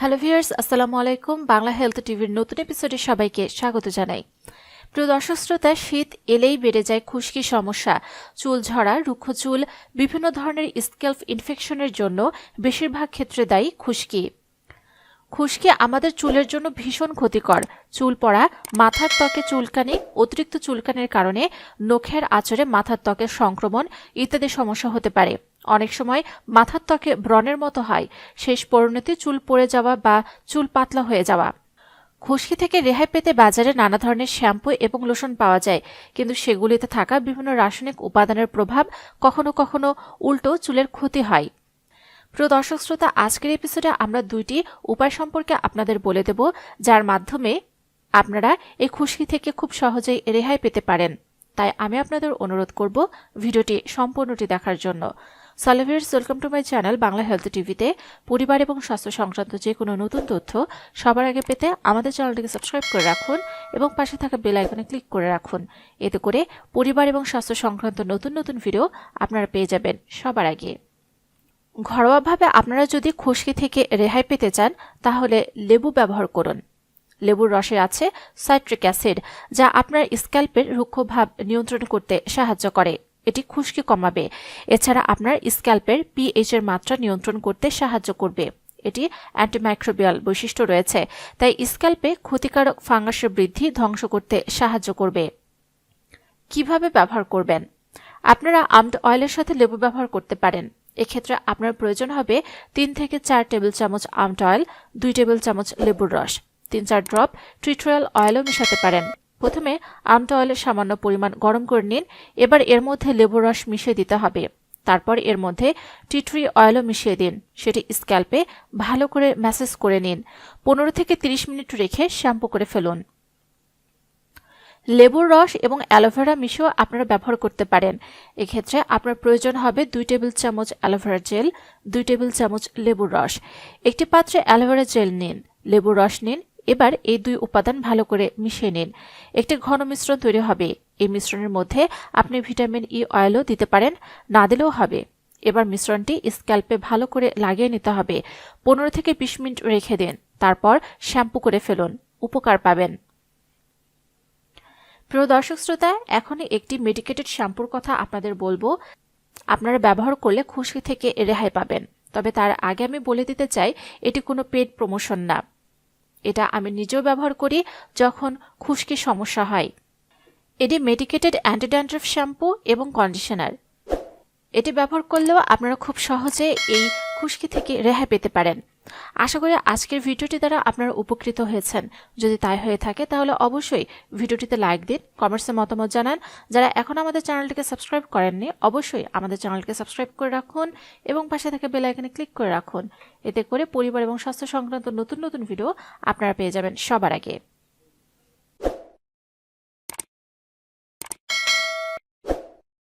Hello viewers আসসালামু আলাইকুম। Bangla health টিভির নতুন এপিসোডে সবাইকে স্বাগত জানাই। প্রিয় দর্শক শ্রোতা, শীত এলেই বেড়ে যায় খুশকি সমস্যা। চুল ঝরা, রুক্ষ চুল, বিভিন্ন ধরনের স্কেলফ ইনফেকশনের জন্য বেশিরভাগ ক্ষেত্রে দায়ী খুশকি। খুশকি আমাদের চুলের জন্য ভীষণ ক্ষতিকর। চুল পড়া, মাথার ত্বকে চুলকানি, অতিরিক্ত চুলকানির কারণে নখের আচরে মাথার ত্বকের সংক্রমণ ইত্যাদি সমস্যা হতে পারে। অনেক সময় মাথার ত্বকে ব্রণের মতো হয়, শেষ পরিণতি চুল পড়ে যাওয়া বা চুল পাতলা হয়ে যাওয়া। খুশকি থেকে রেহাই পেতে বাজারে নানা ধরনের শ্যাম্পু এবং লোশন পাওয়া যায়, কিন্তু সেগুলিতে থাকা বিভিন্ন রাসায়নিক উপাদানের প্রভাব কখনো কখনো উল্টো চুলের ক্ষতি হয়। প্রিয় দর্শক শ্রোতা, আজকের এপিসোডে আমরা দুইটি উপায় সম্পর্কে আপনাদের বলে দেব, যার মাধ্যমে আপনারা এই খুশকি থেকে খুব সহজেই রেহাই পেতে পারেন। তাই আমি আপনাদের অনুরোধ করব ভিডিওটি সম্পূর্ণটি দেখার জন্য। সালাভিয়ার্স welcome to my channel Bangla health টিভিতে পরিবার এবং স্বাস্থ্য সংক্রান্ত যে কোনো নতুন তথ্য সবার আগে পেতে আমাদের চ্যানেলটিকে সাবস্ক্রাইব করে রাখুন এবং পাশে থাকা বেল আইকনে ক্লিক করে রাখুন। এতে করে পরিবার এবং স্বাস্থ্য সংক্রান্ত নতুন নতুন ভিডিও আপনারা পেয়ে যাবেন সবার আগে। ঘরোয়াভাবে আপনারা যদি খুশকি থেকে রেহাই পেতে চান, তাহলে লেবু ব্যবহার করুন। লেবুর রসে আছে সাইট্রিক অ্যাসিড, যা আপনার স্ক্যাল্পের রুক্ষ ভাব নিয়ন্ত্রণ করতে সাহায্য করে। এটি খুশকি কমাবে। এছাড়া আপনার স্ক্যাল্পের পিএইচ এর মাত্রা নিয়ন্ত্রণ করতে সাহায্য করবে। এটি অ্যান্টিমাইক্রোবিয়াল বৈশিষ্ট্য রয়েছে, তাই স্ক্যাল্পে ক্ষতিকারক ফাঙ্গাসের বৃদ্ধি ধ্বংস করতে সাহায্য করবে। কীভাবে ব্যবহার করবেন? আপনারা আমড অয়েলের সাথে লেবু ব্যবহার করতে পারেন। এক্ষেত্রে আপনার প্রয়োজন হবে তিন থেকে চার টেবিল চামচ আমড অয়েল, দুই টেবিল চামচ লেবুর রস। তিন চার ড্রপ ট্রিট্রয়াল অয়েলও মেশাতে পারেন। প্রথমে আমটা অয়েলের সামান্য পরিমাণ গরম করে নিন। এবার এর মধ্যে লেবুর রস মিশিয়ে দিতে হবে। তারপর এর মধ্যে টিট্রি অয়েলও মিশিয়ে দিন। সেটি স্ক্যাল্পে ভালো করে ম্যাসেজ করে নিন। পনেরো থেকে তিরিশ মিনিট রেখে শ্যাম্পু করে ফেলুন। লেবুর রস এবং অ্যালোভেরা মিশিয়েও আপনারা ব্যবহার করতে পারেন। এক্ষেত্রে আপনার প্রয়োজন হবে দুই টেবিল চামচ অ্যালোভেরা জেল দুই টেবিল চামচ লেবুর রস। একটি পাত্রে অ্যালোভেরা জেল নিন, লেবুর রস নিন, এবার এই দুই উপাদান ভালো করে মিশিয়ে নিন। একটি ঘন মিশ্রণ তৈরি হবে। এই মিশ্রণের মধ্যে আপনি ভিটামিন ই অয়েলও দিতে পারেন, না দিলেও হবে। এবার মিশ্রণটি স্ক্যাল্পে ভালো করে লাগিয়ে নিতে হবে। পনেরো থেকে বিশ মিনিট রেখে দিন, তারপর শ্যাম্পু করে ফেলুন। উপকার পাবেন। প্রিয় দর্শক শ্রোতা এখন একটি মেডিকেটেড শ্যাম্পুর কথা আপনাদের বলব। আপনারা ব্যবহার করলে খুশকি থেকে রেহাই পাবেন। তবে তার আগে আমি বলে দিতে চাই, এটি কোনো পেড প্রমোশন না। এটা আমি নিজেও ব্যবহার করি যখন খুশকি সমস্যা হয়। এটি মেডিকেটেড অ্যান্টিড্যান্ড্রফ শ্যাম্পু এবং কন্ডিশনার এটি ব্যবহার করলেও আপনারা খুব সহজে এই খুশকি থেকে রেহাই পেতে পারেন। আশা করি আজকের ভিডিওটি দ্বারা আপনারা উপকৃত হয়েছেন। যদি তাই হয়ে থাকে, তাহলে অবশ্যই ভিডিওটিতে লাইক দিন কমেন্টসে মতামত জানান। যারা এখন আমাদের চ্যানেলটিকে সাবস্ক্রাইব করেননি, অবশ্যই আমাদের চ্যানেলকে সাবস্ক্রাইব করে রাখুন এবং পাশে থাকা বেল আইকনে ক্লিক করে রাখুন। এতে করে পরিবার এবং স্বাস্থ্য সংক্রান্ত নতুন নতুন ভিডিও আপনারা পেয়ে যাবেন সবার আগে।